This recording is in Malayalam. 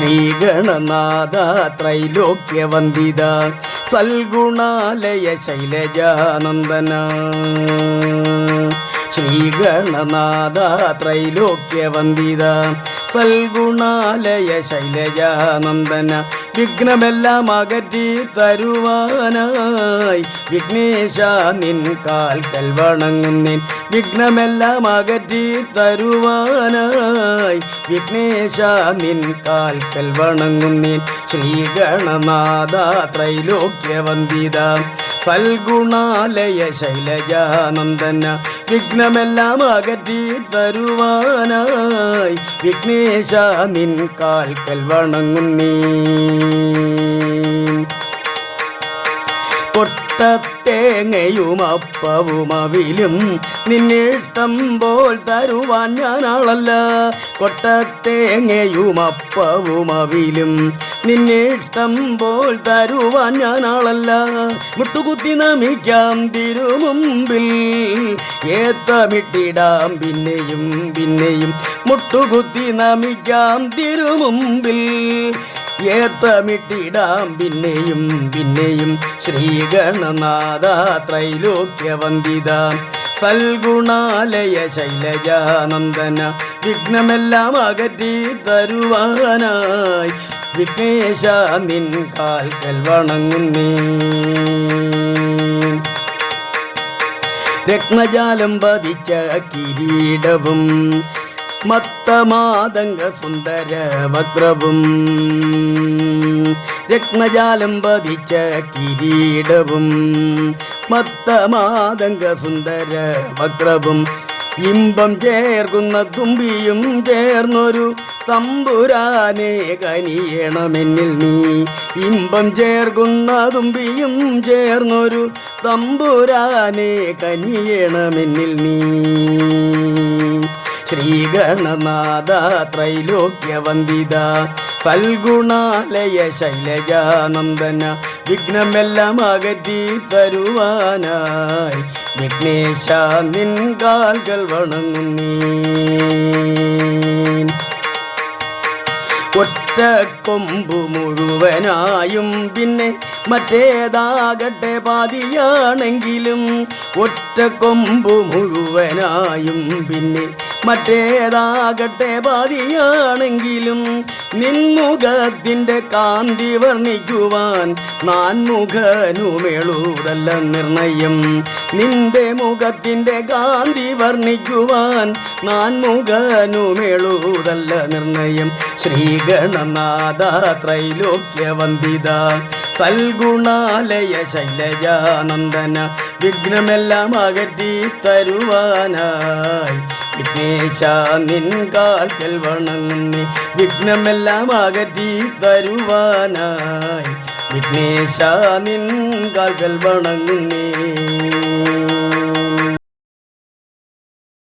ശ്രീഗണനാഥ ത്രൈലോക്യവന്ദിത സൽഗുണാലയ ശൈലജാനന്ദന. ശ്രീഗണനാഥ ത്രൈലോക്യവന്ദിത സൽഗുണാലയ ശൈലജാനന്ദന. വിഘ്നമെല്ലാം അകറ്റി തരുവാനായി വിഘ്നേശ നിൻ കാൽ വണങ്ങുന്നിൻ. വിഘ്നമെല്ലാം അകറ്റി തരുവാനായി. വിഘ്നേശ നിൻ കാൽക്കൽ വണങ്ങുന്നിൻ ശ്രീഗണനാഥ ത്രൈലോക്യവന്ദിത. ഫൽഗുണാലയ ശൈലജാനന്ദന. വിഘ്നമെല്ലാം അകറ്റി തരുവാനായി. വിഘ്നേശ നിൻ കാൽക്കൽ വണങ്ങുന്നീ കൊട്ടത്തേങ്ങയും അപ്പവും അവിലും നിന്നിഷ്ടം പോൽ തരുവാൻ ഞാനാളല്ല. കൊട്ടത്തേങ്ങയും അപ്പവും അവിലും നിന്നിഷ്ടം പോൽ തരുവാൻ ഞാനാളല്ല. മുട്ടുകുത്തി നമിക്കാം തിരുമുമ്പിൽ ഏത്തമിട്ടിടാം പിന്നെയും പിന്നെയും. മുട്ടുകുത്തി നമിക്കാം തിരുമുമ്പിൽ ഏത്തമിട്ടിടാം പിന്നെയും പിന്നെയും ശ്രീഗണനാഥ ത്രൈലോക്യവന്ദിത സൽഗുണാലയ ശൈലജാനന്ദന വിഘ്നമെല്ലാം അകറ്റി തരുവാനായി. വിഘ്നേശ നിൻ കാൽക്കൽ വണങ്ങുന്നേ. രത്നജാലം പതിച്ച കിരീടവും മത്തമാതംഗ സുന്ദര വക്രവും രത്നജാലം പതിച്ച കിരീടവും മത്തമാതംഗ സുന്ദര വക്രവും ഇമ്പം ചേർക്കുന്ന തുമ്പിയും ചേർന്നൊരു തമ്പുരാനെ കനിയണമെന്നിൽ നീ. ഇമ്പം ചേർക്കുന്ന തുമ്പിയും ചേർന്നൊരു തമ്പുരാനെ കനിയണമെന്നിൽ നീ. ശ്രീഗണനാഥ ത്രൈലോക്യവന്ദിത. ഫൽഗുണാലയ ശൈലജാനന്ദന വിഘ്നമെല്ലാം അകറ്റി തരുവാനായി വിഘ്നേശ നിൻ കാൽകൾ ഒറ്റ കൊമ്പു മുഴുവനായും പിന്നെ മറ്റേതാകട്ടെ പാതിയാണെങ്കിലും ഒറ്റ കൊമ്പു മുഴുവനായും പിന്നെ മറ്റേതാകട്ടെ പാതിയാണെങ്കിലും നിൻമുഖത്തിന്റെ കാന്തി വർണിക്കുവാൻ നാൻമുഖനുമെളുതല്ല നിർണയം. നിന്റെ മുഖത്തിന്റെ കാന്തി വർണിക്കുവാൻ നാൻമുഖനുമെളുതല്ല നിർണയം. ശ്രീഗണനാഥ ത്രൈലോക്യവന്ദിത സൽഗുണാലയ ശൈലജാനന്ദന വിഘ്നമെല്ലാം അകറ്റി തരുവാനായി. വിഘ്നേശ നിൻ കാൽക്കൽ വണങ്ങുന്നേ. വിഘ്നമെല്ലാം അകറ്റി തരുവാനായി. വിഘ്നേശ നിൻ കാൽക്കൽ വണങ്ങുന്നേ.